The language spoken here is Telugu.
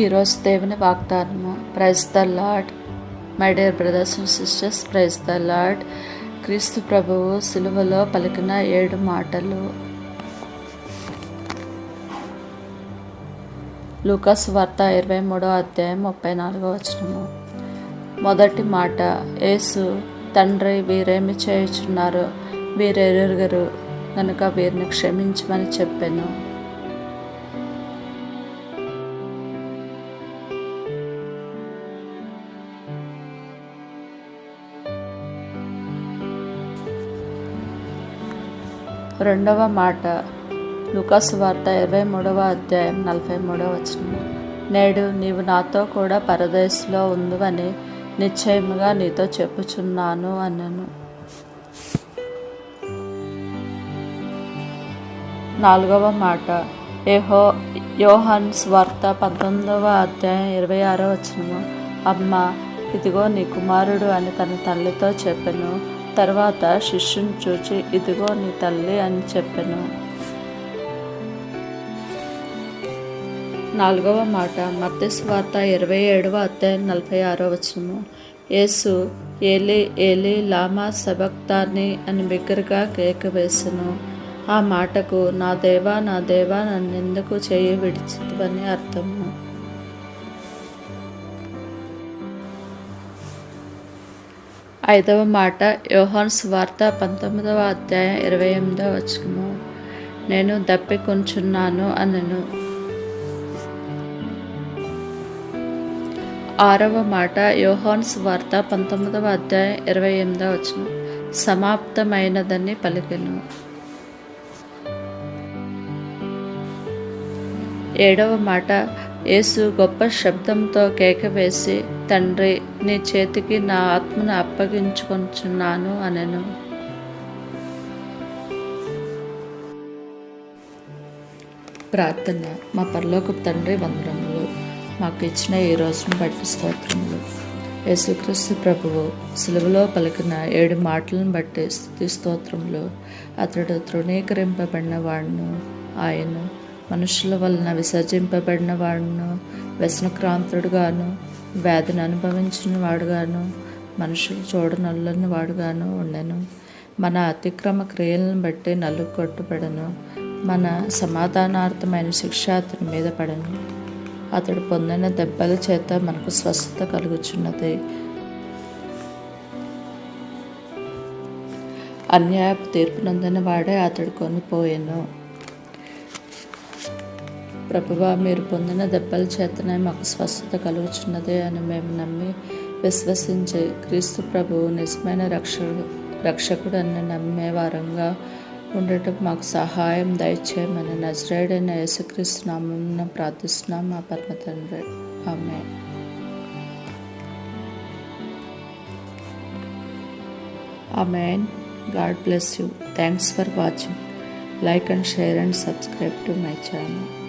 ఈరోజు దేవుని వాగ్దానము. Praise the Lord my dear brothers and sisters praise the Lord క్రీస్తు ప్రభువు సిలువలో పలికిన ఏడు మాటలు. లూకాస్ వార్త ఇరవై మూడో అధ్యాయం ముప్పై నాలుగో వచనము. మొదటి మాట యేసు తండ్రి వీరేమి చేయుచున్నారు వీరెరుగరు కనుక వీరిని క్షమించమని చెప్పాను. రెండవ మాట. లుకాసు వార్త ఇరవై మూడవ అధ్యాయం నలభై మూడవ వచనం నేడు నీవు నాతో కూడా పరదేశంలో ఉందని నిశ్చయముగా నీతో చెప్పుచున్నాను అన్నను నాలుగవ మాట. ఏహో యోహన్ స్వార్త పంతొమ్మిదవ అధ్యాయం ఇరవై ఆరో వచనము. అమ్మ ఇదిగో నీ కుమారుడు అని తన తల్లితో చెప్పను. తర్వాత శిష్యుని చూచి ఇదిగో నీ తల్లి అని చెప్పెను. నాలుగవ మాట మత్స్య ఇరవై ఏడవ అధ్యాయం నలభై ఆరో వచనము. యేసు ఏలి ఏలి లామా సబక్తాని అని బిగ్గరగా కేక వేసెను. ఆ మాటకు నా దేవా నా దేవా నన్నెందుకు చేయి విడిచివని అర్థము. ఐదవ మాట యోహాన్ వార్త పంతొమ్మిదవ అధ్యాయం ఇరవై ఎనిమిదవ వచనము. నేను దప్పికొంచున్నాను అనను. ఆరవ మాట యోహాన్స్ వార్త పంతొమ్మిదవ అధ్యాయం ఇరవై ఎనిమిదవ వచనం. సమాప్తమైనదని పలికెను. ఏడవ మాట యేసు గొప్ప శబ్దంతో కేకవేసి తండ్రి నీ చేతికి నా ఆత్మను అప్పగించుకొంచున్నాను అనెను. ప్రార్థన. మా పరలోకపు తండ్రి వందనములు. మాకు ఇచ్చిన ఈ రోజును బట్టి స్తోత్రములు. యేసుక్రీస్తు ప్రభువు సులువులో పలికిన ఏడు మాటలను బట్టి స్థుతి స్తోత్రములు. అతడు తృణీకరింపబడిన వాడును. ఆయన మనుషుల వలన విసర్జింపబడిన వాడును వ్యసనక్రాంతుడుగాను వ్యాధిని అనుభవించిన వాడుగాను మనుషులు చూడనల్లని వాడుగాను ఉండెను. మన అతిక్రమ క్రియలను బట్టి నలుగు కొట్టుబడను. మన సమాధానార్థమైన శిక్ష అతని మీద పడను. అతడు పొందిన దెబ్బల చేత మనకు స్వస్థత కలుగుచున్నది. అన్యాయపు తీర్పునందిన వాడే అతడు కొనిపోయాను. ప్రభువా మీరు పొందిన దెబ్బల చేతనే మాకు స్వస్థత కలుగుచున్నదే అని మేము నమ్మి విశ్వసించి క్రీస్తు ప్రభువు నిజమైన రక్షకుడు రక్షకుడు అని నమ్మే వారంగా ఉండటం మాకు సహాయం దయచేయమని నజరేడైన యేసుక్రీస్తు నామం ప్రార్థిస్తున్నాం. మా పరమ తండ్రి. ఆమె amen. God bless you. Thanks for watching. Like and share and subscribe to my channel.